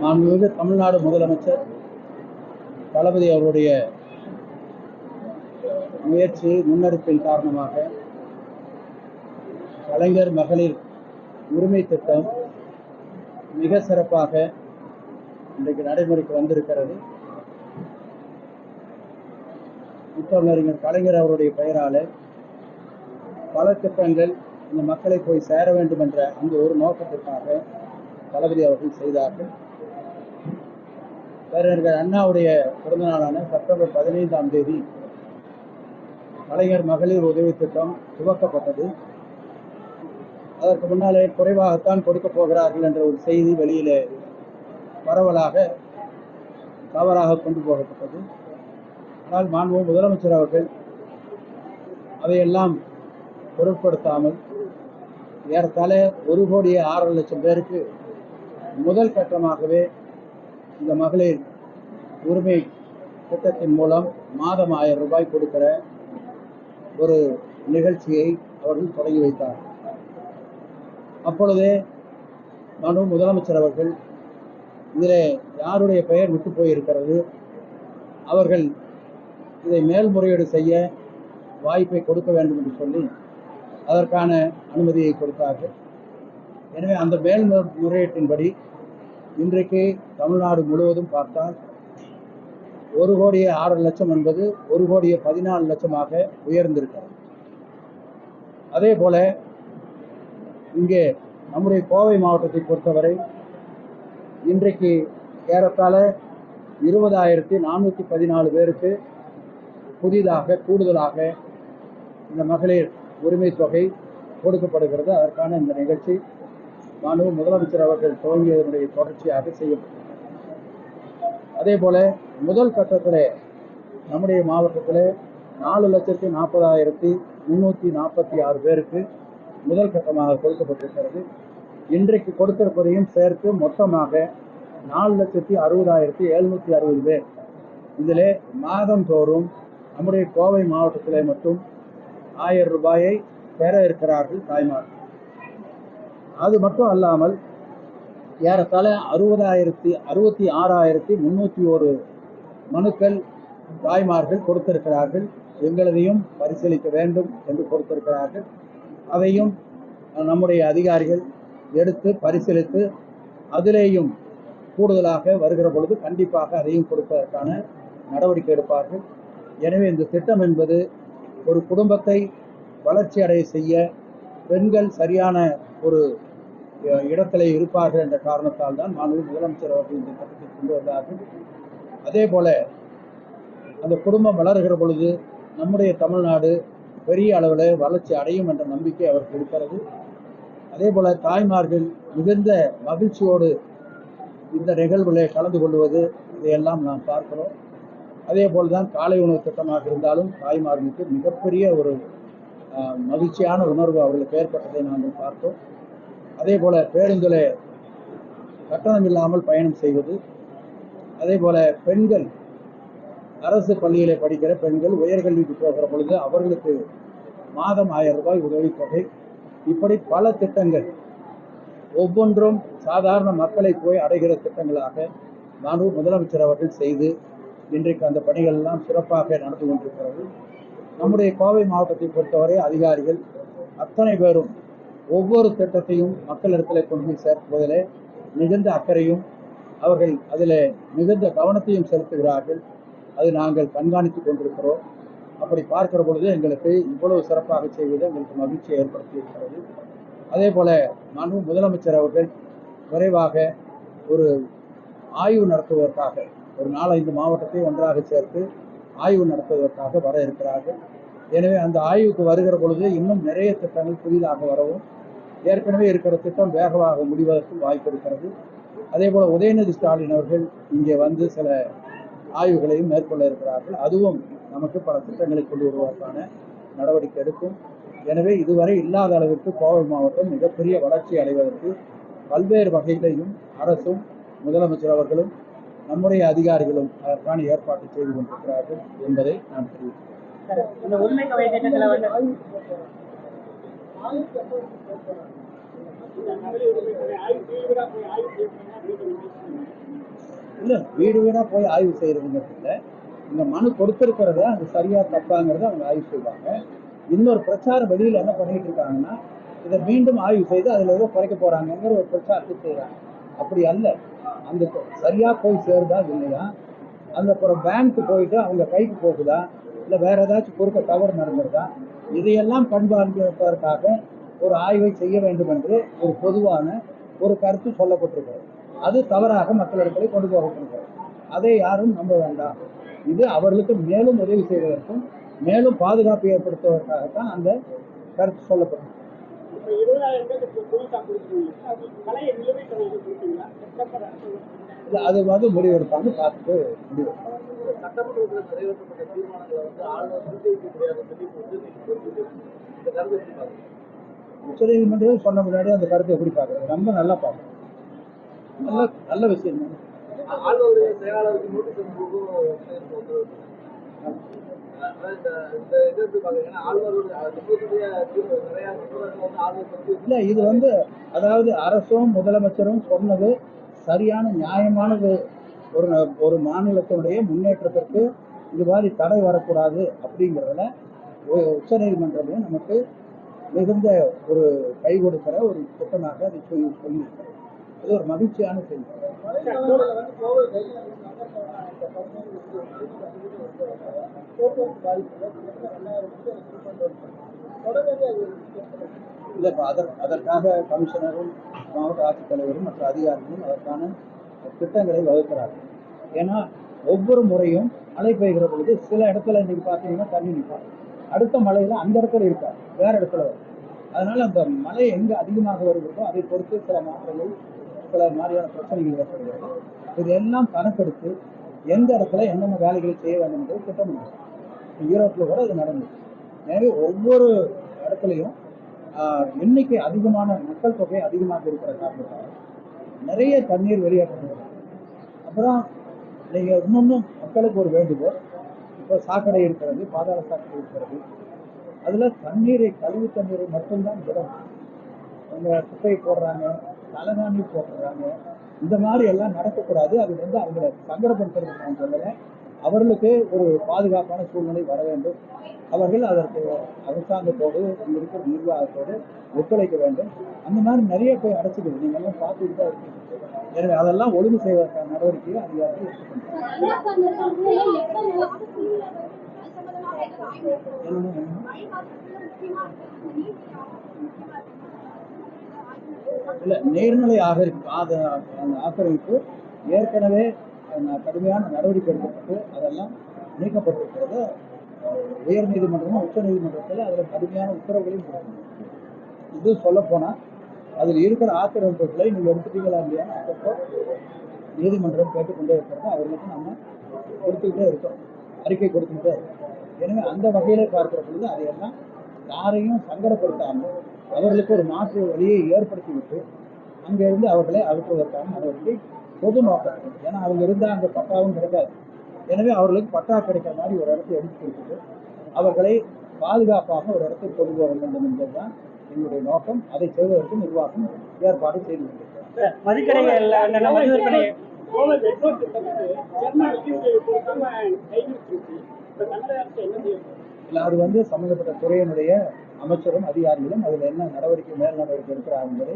மாண்புமிகு தமிழ்நாடு முதலமைச்சர் தளபதி அவருடைய முயற்சி முன்னெடுப்பின் காரணமாக கலைஞர் மகளிர் உரிமை திட்டம் மிக சிறப்பாக இன்றைக்கு நடைமுறைக்கு வந்திருக்கிறது. முத்தமிழறிஞர் கலைஞர் அவருடைய பெயரால் பல திட்டங்கள் இந்த மக்களை போய் சேர வேண்டும் என்ற அந்த ஒரு நோக்கத்திற்காக தளபதி அவர்கள் செய்தார்கள். பேரறிஞர் அண்ணாவுடைய பிறந்த நாளான செப்டம்பர் பதினைந்தாம் தேதி கலைஞர் மகளிர் உதவி திட்டம் துவக்கப்பட்டது. அதற்கு முன்னாலே குறைவாகத்தான் கொடுக்க போகிறார்கள் என்ற ஒரு செய்தி வெளியிலே பரவலாக தவறாக கொண்டு போகப்பட்டது. ஆனால் மாண்பு முதலமைச்சர் அவர்கள் அதையெல்லாம் பொருட்படுத்தாமல் ஏறத்தாழ ஒரு கோடியே ஆறு லட்சம் பேருக்கு முதல் கட்டமாகவே இந்த மகளிர் உரிமை திட்டத்தின் மூலம் மாதம் ஆயிரம் ரூபாய் கொடுக்கிற ஒரு நிகழ்ச்சியை அவர்கள் தொடங்கி வைத்தார். அப்பொழுதே மனு முதலமைச்சர் அவர்கள் இதில் யாருடைய பெயர் விட்டு போயிருக்கிறது? அவர்கள் இதை மேல்முறையீடு செய்ய வாய்ப்பை கொடுக்க வேண்டும் என்று சொல்லி அதற்கான அனுமதியை கொடுத்தார்கள். எனவே அந்த மேல்முறையீட்டின்படி இன்றைக்கு தமிழ்நாடு முழுவதும் பார்த்தால் ஒரு கோடியே ஆறு லட்சம் என்பது ஒரு கோடியே பதினாலு லட்சமாக உயர்ந்திருக்கிறது. அதே போல இங்கே நம்முடைய கோவை மாவட்டத்தை பொறுத்தவரை இன்றைக்கு ஏறத்தாழ இருபதாயிரத்தி நானூற்றி பதினாலு பேருக்கு புதிதாக கூடுதலாக இந்த மகளிர் உரிமை தொகை கொடுக்கப்படுகிறது. அதற்கான இந்த நிகழ்ச்சி மாண்பு முதலமைச்சர் அவர்கள் துவங்கியதனுடைய தொடர்ச்சியாக செய்யப்பட்டது அதே போல முதல் கட்டத்தில் நம்முடைய மாவட்டத்தில் நாலு லட்சத்தி நாற்பதாயிரத்தி முந்நூற்றி நாற்பத்தி ஆறு பேருக்கு முதல் கட்டமாக கொடுக்கப்பட்டிருக்கிறது. இன்றைக்கு கொடுத்திருப்பதையும் சேர்த்து மொத்தமாக நாலு லட்சத்தி அறுபதாயிரத்தி எழுநூற்றி அறுபது பேர். இதில் மாதந்தோறும் நம்முடைய கோவை மாவட்டத்திலே மட்டும் ஆயிரம் ரூபாயை பெற இருக்கிறார்கள் தாய்மார் அது மட்டும் அல்லாமல் ஏறத்தாழ அறுபதாயிரத்தி அறுபத்தி ஆறாயிரத்தி முந்நூற்றி ஒரு மனுக்கள் தாய்மார்கள் கொடுத்திருக்கிறார்கள். எங்களதையும் பரிசீலிக்க வேண்டும் என்று கொடுத்திருக்கிறார்கள். அதையும் நம்முடைய அதிகாரிகள் எடுத்து பரிசீலித்து அதிலேயும் கூடுதலாக வருகிற பொழுது கண்டிப்பாக அதையும் கொடுப்பதற்கான நடவடிக்கை எடுப்பார்கள். எனவே இந்த திட்டம் என்பது ஒரு குடும்பத்தை வளர்ச்சி அடைய செய்ய பெண்கள் சரியான ஒரு இடத்திலே இருப்பார்கள் என்ற காரணத்தால் தான் மாண்பு முதலமைச்சர் அவர்கள் இந்த திட்டத்தை கொண்டு வந்தார்கள். அதே போல அந்த குடும்பம் வளர்கிற பொழுது நம்முடைய தமிழ்நாடு பெரிய அளவில் வளர்ச்சி அடையும் என்ற நம்பிக்கை அவருக்கு இருக்கிறது. அதே போல தாய்மார்கள் மிகுந்த மகிழ்ச்சியோடு இந்த நிகழ்வுகளை கலந்து கொள்வது இதையெல்லாம் நாம் பார்க்கிறோம். அதே போல் தான் காலை உணவு திட்டமாக இருந்தாலும் தாய்மார்களுக்கு மிகப்பெரிய ஒரு மகிழ்ச்சியான உணர்வு அவர்களுக்கு ஏற்பட்டதை நாங்கள் பார்த்தோம். அதே போல் பேருந்தில் கட்டணம் இல்லாமல் பயணம் செய்வது அதே போல் பெண்கள் அரசு பள்ளியில் படிக்கிற பெண்கள் உயர்கல்விக்கு போகிற பொழுது அவர்களுக்கு மாதம் ஆயிரம் ரூபாய் உதவித்தொகை. இப்படி பல திட்டங்கள் ஒவ்வொன்றும் சாதாரண மக்களை போய் அடைகிற திட்டங்களாக மாண்பு முதலமைச்சர் அவர்கள் செய்து இன்றைக்கு அந்த பணிகள் எல்லாம் சிறப்பாக நடந்து கொண்டிருக்கிறது. நம்முடைய கோவை மாவட்டத்தை பொறுத்தவரை அதிகாரிகள் அத்தனை பேரும் ஒவ்வொரு திட்டத்தையும் மக்களிடத்தில் கொண்டு போய் மிகுந்த அக்கறையும் அவர்கள் அதில் மிகுந்த கவனத்தையும் செலுத்துகிறார்கள். அது நாங்கள் கண்காணித்துக் கொண்டிருக்கிறோம். அப்படி பார்க்கிற பொழுது எங்களுக்கு இவ்வளவு சிறப்பாக செய்வது எங்களுக்கு மகிழ்ச்சியை ஏற்படுத்தி இருக்கிறது அதே போல மாண்பு முதலமைச்சர் அவர்கள் விரைவாக ஒரு ஆய்வு நடத்துவதற்காக ஒரு நாலஞ்சு மாவட்டத்தை ஒன்றாக சேர்த்து ஆய்வு நடத்துவதற்காக வர இருக்கிறார்கள். எனவே அந்த ஆய்வுக்கு வருகிற பொழுது இன்னும் நிறைய திட்டங்கள் புதிதாக வரவும் ஏற்கனவே இருக்கிற திட்டம் வேகமாக முடிவதற்கும் வாய்ப்பு இருக்கிறது. அதே போல் உதயநிதி ஸ்டாலின் அவர்கள் இங்கே வந்து சில ஆய்வுகளையும் மேற்கொள்ள இருக்கிறார்கள். அதுவும் நமக்கு பல திட்டங்களை கொண்டு வருவதற்கான நடவடிக்கை எடுக்கும். எனவே இதுவரை இல்லாத அளவிற்கு கோவை மாவட்டம் மிகப்பெரிய வளர்ச்சி அடைவதற்கு பல்வேறு வகையிலையும் அரசும் முதலமைச்சர் அவர்களும் நம்முடைய அதிகாரிகளும் அதற்கான ஏற்பாட்டை செய்து கொண்டிருக்கிறார்கள் என்பதை நான் தெரிவிக்கிறேன் இந்த உண்மை தொகை திட்டத்துல வந்து இல்லை வீடு வீடாக போய் ஆய்வு செய்கிறதுங்கிறது இல்லை. இந்த மனு கொடுத்துருக்கிறத அது சரியா தப்பாங்கிறத அவங்க ஆய்வு செய்வாங்க. இன்னொரு பிரச்சாரம் வெளியில் என்ன பண்ணிட்டு இருக்காங்கன்னா இதை மீண்டும் ஆய்வு செய்து அதில் ஏதோ குறைக்க போகிறாங்கங்கிற ஒரு பிரச்சாரத்தை செய்கிறாங்க அப்படி அல்ல. அந்த சரியா போய் சேருதா இல்லையா? அந்த அப்புறம் பேங்க்கு போயிட்டு அவங்க கைக்கு போகுதா? இல்லை வேற ஏதாச்சும் குறுக்க தவறு நடந்துருதா? இதையெல்லாம் கண்காணிப்பதற்காக ஒரு ஆய்வை செய்ய வேண்டும் என்று ஒரு பொதுவான ஒரு கருத்து சொல்லப்பட்டிருக்கிறது. அது தவறாக மக்களிடத்தில் கொண்டு போகப்பட்டிருக்கிறது. அதை யாரும் நம்ப வேண்டாம். இது அவர்களுக்கு மேலும் உதவி செய்வதற்கும் மேலும் பாதுகாப்பு ஏற்படுத்துவதற்காகத்தான் அந்த கருத்து கொடுத்துருக்கீங்க அது வந்து முடிவெடுப்பாங்க பார்த்துட்டு முடிவெடுப்பாங்க. சட்டமன்றத்தில் நிறைவேற்றப்பட்ட தீர்மானங்களை வந்து ஆளுநர் நிர்ணயிக்க முடியாது பாக்குறீங்க? உச்சநீதிமன்றம் சொன்ன முன்னாடி அந்த கருத்தை எப்படி பார்க்குறது? ரொம்ப நல்லா பார்க்கணும். நல்ல நல்ல விஷயம். தான் இது இல்லை இது வந்து அதாவது அரசும் முதலமைச்சரும் சொன்னது சரியான நியாயமானது. ஒரு ஒரு மாநிலத்தினுடைய முன்னேற்றத்திற்கு இது மாதிரி தடை வரக்கூடாது அப்படிங்கிறதுல உ- உச்சநீதிமன்றமும் நமக்கு மிகுந்த ஒரு கை கொடுக்கிற ஒரு திட்டமாக அதை சொல்லி சொல்லியிருக்கிறேன் இது ஒரு மகிழ்ச்சியான செய்தி. இல்லை இப்போ அதற் அதற்காக கமிஷனரும் மாவட்ட ஆட்சித்தலைவரும் மற்ற அதிகாரிகளும் அதற்கான திட்டங்களை வகுக்கிறார்கள். ஏன்னா ஒவ்வொரு முறையும் மழை பெய்கிற பொழுது சில இடத்துல இன்னைக்கு பார்த்தீங்கன்னா தண்ணி நிற்பாங்க அடுத்த மலையில் அந்த இடத்துல இருக்காது வேற இடத்துல வரும் அதனால அந்த மலை எங்கே அதிகமாக வருகிறதோ அதை பொறுத்து சில மாற்றங்கள் சில மாதிரியான பிரச்சனைகள் ஏற்படுகிறது. இதெல்லாம் கணக்கெடுத்து எந்த இடத்துல என்னென்ன வேலைகளை செய்ய வேண்டும் என்பதை திட்டமிடுறோம் ஈரோட்டில் கூட இது நடந்தது. எனவே ஒவ்வொரு இடத்துலையும் எண்ணிக்கை அதிகமான மக்கள் தொகை அதிகமாக இருக்கிற காரணத்தால் நிறைய தண்ணீர் வெளியேற்றப்படுகிறது. அப்புறம் நீங்கள் இன்னொன்றும் மக்களுக்கு ஒரு வேண்டுகோள் இப்போ சாக்கடை இருக்கிறது பாதாள சாக்கடை இருக்கிறது. அதில் தண்ணீரை கழிவு தண்ணீரை மட்டும்தான் இடம். அவங்க குப்பையை போடுறாங்க தலைகாணி போட்டுறாங்க இந்த மாதிரி எல்லாம் நடக்கக்கூடாது. அது வந்து அவங்களை சங்கடப்படுத்துறது நான் சொல்லலை. அவர்களுக்கு ஒரு பாதுகாப்பான சூழ்நிலை வர வேண்டும். அவர்கள் அதற்கு அரசாங்கத்தோடு இருக்கிற நிர்வாகத்தோடு ஒத்துழைக்க வேண்டும். அந்த மாதிரி நிறைய போய் அடைச்சிக்குது. நீங்க பார்த்துட்டு தான் இருக்கீங்க. எனவே அதெல்லாம் ஒழுங்கு செய்வதற்கான நடவடிக்கையை அதிகாரிகள் இல்லை நீர்நிலை ஆகரிப்பு ஆத அந்த ஆக்கிரமிப்பு ஏற்கனவே கடுமையான நடவடிக்கை எடுக்கப்பட்டு அதெல்லாம் நீக்கப்பட்டிருக்கிறது. உயர் நீதிமன்றமும் உச்ச நீதிமன்றத்தில் அதில் கடுமையான உத்தரவுகளையும் இது சொல்ல சொல்லப்போனால் அதில் இருக்கிற ஆக்கிரமிப்புகளை நீங்கள் எடுத்துட்டீங்களா இல்லையா அப்பப்போ நீதிமன்றம் கேட்டுக்கொண்டே இருக்கிறது அவர்களுக்கு நம்ம கொடுத்துக்கிட்டே இருக்கோம் அறிக்கை கொடுத்துக்கிட்டே இருக்கோம். எனவே அந்த வகையில் பார்க்கிற பொழுது அதையெல்லாம் யாரையும் சங்கடப்படுத்தாமல் அவர்களுக்கு ஒரு மாற்று வழியை ஏற்படுத்திவிட்டு அங்கிருந்து அவர்களை அகற்றுவதற்கான நடவடிக்கை பொது நோக்கம் ஏன்னா அவங்க இருந்தால் அங்கே பட்டாவும் கிடைக்காது. எனவே அவர்களுக்கு பட்டா கிடைக்கிற மாதிரி ஒரு இடத்தை எடுத்து கொடுத்துட்டு அவர்களை பாதுகாப்பாக ஒரு இடத்துக்கு கொண்டு வர வேண்டும் என்பதுதான் எங்களுடைய நோக்கம் அதை செய்வதற்கு நிர்வாகம் ஏற்பாடு செய்து கொண்டிருக்கிறது மதுக்கடைகள் அது வந்து சம்பந்தப்பட்ட துறையினுடைய அமைச்சரும் அதிகாரிகளும் அதில் என்ன நடவடிக்கை மேல் நடவடிக்கை எடுக்கிறார் என்பதை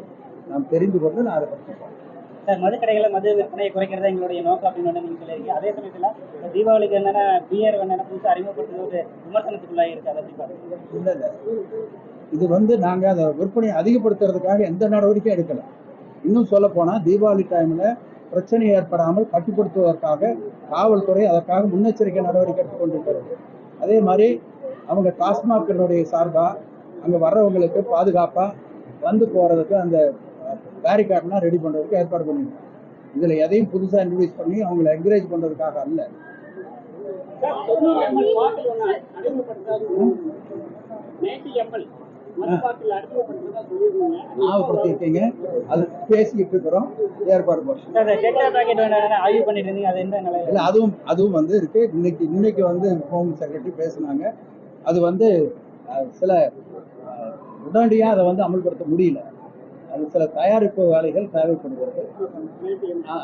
நாம் தெரிந்து கொண்டு நான் அதை பற்றி சொல்றேன். சார் மதுக்கடைகளில் மது விற்பனையை குறைக்கிறது எங்களுடைய நோக்கம் அப்படின்னு ஒன்று நீங்கள் சொல்லியிருக்கீங்க. அதே சமயத்தில் தீபாவளிக்கு என்னென்ன பியர் என்னென்ன புதுசாக அறிமுகப்படுத்துறது ஒரு விமர்சனத்துக்குள்ளாக இருக்குது அதை பற்றி இல்லை. இது வந்து நாங்கள் அதை விற்பனையை அதிகப்படுத்துறதுக்காக எந்த நடவடிக்கையும் எடுக்கலை. இன்னும் சொல்ல போனால் தீபாவளி டைமில் பிரச்சனை ஏற்படாமல் கட்டுப்படுத்துவதற்காக காவல்துறை அதற்காக முன்னெச்சரிக்கை நடவடிக்கை எடுத்துக் கொண்டிருக்கிறது. அதே மாதிரி அவங்க டாஸ்மாகினுடைய சார்பாக அங்கே வர்றவங்களுக்கு பாதுகாப்பாக வந்து போகிறதுக்கு அந்த பேரிகார்ட்லாம் ரெடி பண்ணுறதுக்கு ஏற்பாடு பண்ணியிருக்கோம் இதில் எதையும் புதுசாக இன்ட்ரடியூஸ் பண்ணி அவங்கள என்கரேஜ் பண்ணுறதுக்காக அல்ல. நேற்று எம்எல். ஞாபகப்படுத்தியிருக்கீங்க அது பேசிக்கிட்டு இருக்கிறோம். ஏற்பாடு பண்ணுறோம் இல்லை அதுவும் அதுவும் வந்து இருக்கு. இன்னைக்கு இன்னைக்கு வந்து ஹோம் செக்ரட்டரி பேசுனாங்க. அது வந்து சில உடனடியாக அதை வந்து அமல்படுத்த முடியல. அது சில தயாரிப்பு வேலைகள் தேவைப்படுகிறது.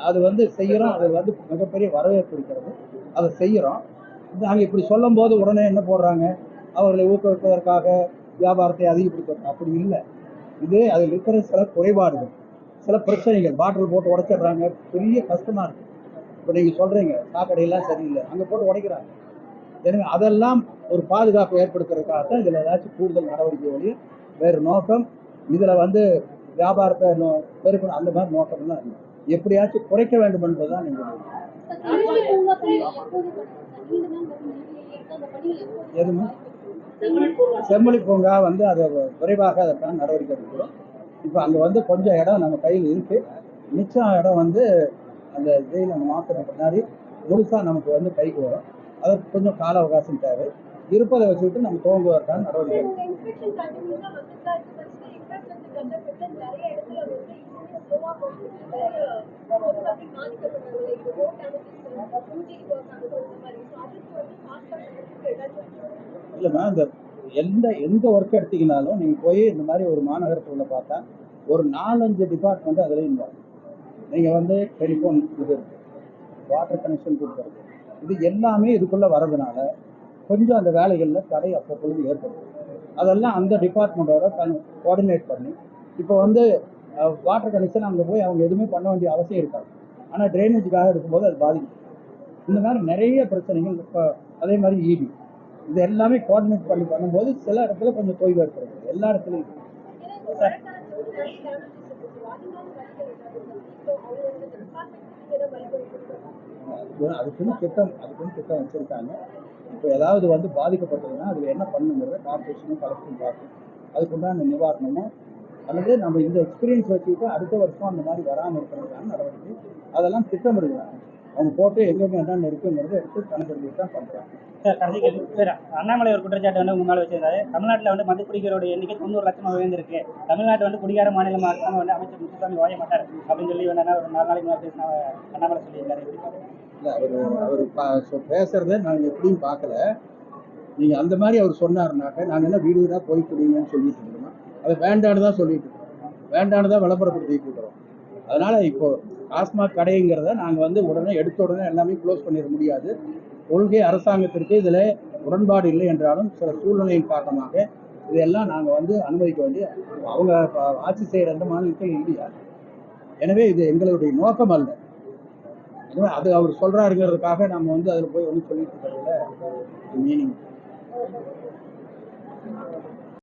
அது வந்து செய்கிறோம் அது வந்து மிகப்பெரிய வரவேற்பு இருக்கிறது அதை செய்கிறோம் நாங்கள் இப்படி சொல்லும்போது உடனே என்ன போடுறாங்க? அவர்களை ஊக்குவிப்பதற்காக வியாபாரத்தை அதிகப்படுத்த அப்படி இல்லை. இது அதில் இருக்கிற சில குறைபாடுகள் சில பிரச்சனைகள். பாட்டில் போட்டு உடைச்சிடுறாங்க. பெரிய கஷ்டமாக இருக்குது இப்போ நீங்கள் சொல்கிறீங்க சாக்கடையெல்லாம் சரியில்லை. அங்கே போட்டு உடைக்கிறாங்க. எனவே அதெல்லாம் ஒரு பாதுகாப்பு ஏற்படுத்துறதுக்காக தான் இதில் ஏதாச்சும் கூடுதல் நடவடிக்கை வழி வேறு நோக்கம். இதில் வந்து வியாபாரத்தை பெருக்கணும். அந்த மாதிரி நோக்கம்லாம் இல்லை. எப்படியாச்சும் குறைக்க வேண்டும் என்பதுதான். அந்த பணிகள் எப்போது எதுவுமே செம்மொழி பூங்கா வந்து அதை விரைவாக அதற்கான நடவடிக்கை எடுக்கிறோம். இப்போ அங்கே வந்து கொஞ்சம் இடம் நம்ம கையில் இருக்கு. மிச்சம் இடம் வந்து அந்த ஜெயில் அந்த மாத்திரம் பின்னாடி முழுசாக நமக்கு வந்து கைக்கு வரும். அதற்கு கொஞ்சம் கால அவகாசம் தேவை. இருப்பதை வச்சுக்கிட்டு நம்ம துவங்குவதற்கான நடவடிக்கை எடுக்கிறோம். இந்த இல்லைம்மா அந்த எந்த எந்த ஒர்க் எடுத்தீங்கனாலும் நீங்கள் போய் இந்த மாதிரி ஒரு மாநகரத்தில் பார்த்தா ஒரு நாலஞ்சு டிபார்ட்மெண்ட் அதில் இன்வால்வ் நீங்கள் வந்து டெலிஃபோன் இது இருக்குது வாட்டர் கனெக்ஷன் கொடுக்குறது. இது எல்லாமே இதுக்குள்ளே வர்றதுனால கொஞ்சம் அந்த வேலைகளில் தடை அப்பப்பொழுது ஏற்படும். அதெல்லாம் அந்த டிபார்ட்மெண்ட்டோட கோஆர்டினேட் பண்ணி இப்போ வந்து வாட்டர் கனெக்ஷன் அங்கே போய் அவங்க எதுவுமே பண்ண வேண்டிய அவசியம் இருக்காது. ஆனால் ட்ரைனேஜுக்காக இருக்கும்போது அது பாதிக்கும். இந்த மாதிரி நிறைய பிரச்சனைகள் இப்போ அதே மாதிரி இபி இது எல்லாமே கோஆர்டினேட் பண்ணி பண்ணும்போது சில இடத்துல கொஞ்சம் தொய்வு ஏற்படுது. எல்லா இடத்துலையும். அதுக்குன்னு திட்டம் அதுக்குன்னு திட்டம் வச்சுருக்காங்க. இப்போ ஏதாவது வந்து பாதிக்கப்பட்டதுன்னா அதில் என்ன பண்ணுங்கிறத கார்பரேஷனும் கலெக்டரும் பார்க்கும். அதுக்குண்டான நிவாரணமும் அல்லது நம்ம இந்த எக்ஸ்பீரியன்ஸ் வச்சுக்கிட்டு அடுத்த வருஷம் அந்த மாதிரி வராமல் இருக்கிறதுக்கான நடவடிக்கை. அதெல்லாம் திட்டமிடுகிறாங்க. அவங்க போட்டு எங்கெங்க என்னென்ன இருக்குங்கிறத எடுத்து கணக்கெடுத்து தான் பண்ணுறாங்க சார் கடைசி கேள்வி சார் அண்ணாமலை ஒரு குற்றச்சாட்டு வந்து உங்க மேலே வச்சிருந்தாரு. தமிழ்நாட்டில் வந்து மது குடிக்கிறோட எண்ணிக்கை தொண்ணூறு லட்சமாக உயர்ந்திருக்கு. தமிழ்நாட்டு வந்து குடிகார மாநிலமாக இருக்காம வந்து அமைச்சர் முத்துசாமி வாய மாட்டார். அப்படின்னு சொல்லி வேணா ஒரு நாலு நாளைக்கு முன்னாடி பேசின அண்ணாமலை சொல்லியிருந்தாரு. இல்லை அவர் அவர் பா- பேசுறத நாங்கள் எப்படியும் பார்க்கல. நீங்கள் அந்த மாதிரி அவர் சொன்னார்னாக்க நாங்கள் என்ன வீடு வீடாக போய் குடிங்கன்னு சொல்லிட்டு இருக்கோமா அதை வேண்டான்னு தான் சொல்லிட்டு இருக்கோம் வேண்டான்னு தான் விளம்பரப்படுத்திட்டு இருக்கிறோம். அதனால் இப்போ டாஸ்மாக் கடைங்கிறத நாங்கள் வந்து உடனே எடுத்த உடனே எல்லாமே க்ளோஸ் பண்ணிட முடியாது. கொள்கை அரசாங்கத்திற்கு இதில் உடன்பாடு இல்லை என்றாலும் சில சூழ்நிலையின் காரணமாக இதையெல்லாம் நாங்கள் வந்து அனுமதிக்க வேண்டிய அவங்க ஆட்சி செய்கிற எந்த மாநிலத்தில் இல்லையா? எனவே இது எங்களுடைய நோக்கம் அல்ல. எனவே அது அவர் சொல்கிறாருங்கிறதுக்காக நம்ம வந்து அதில் போய் ஒன்றும் சொல்லிட்டு இருக்கிறதுல மீனிங்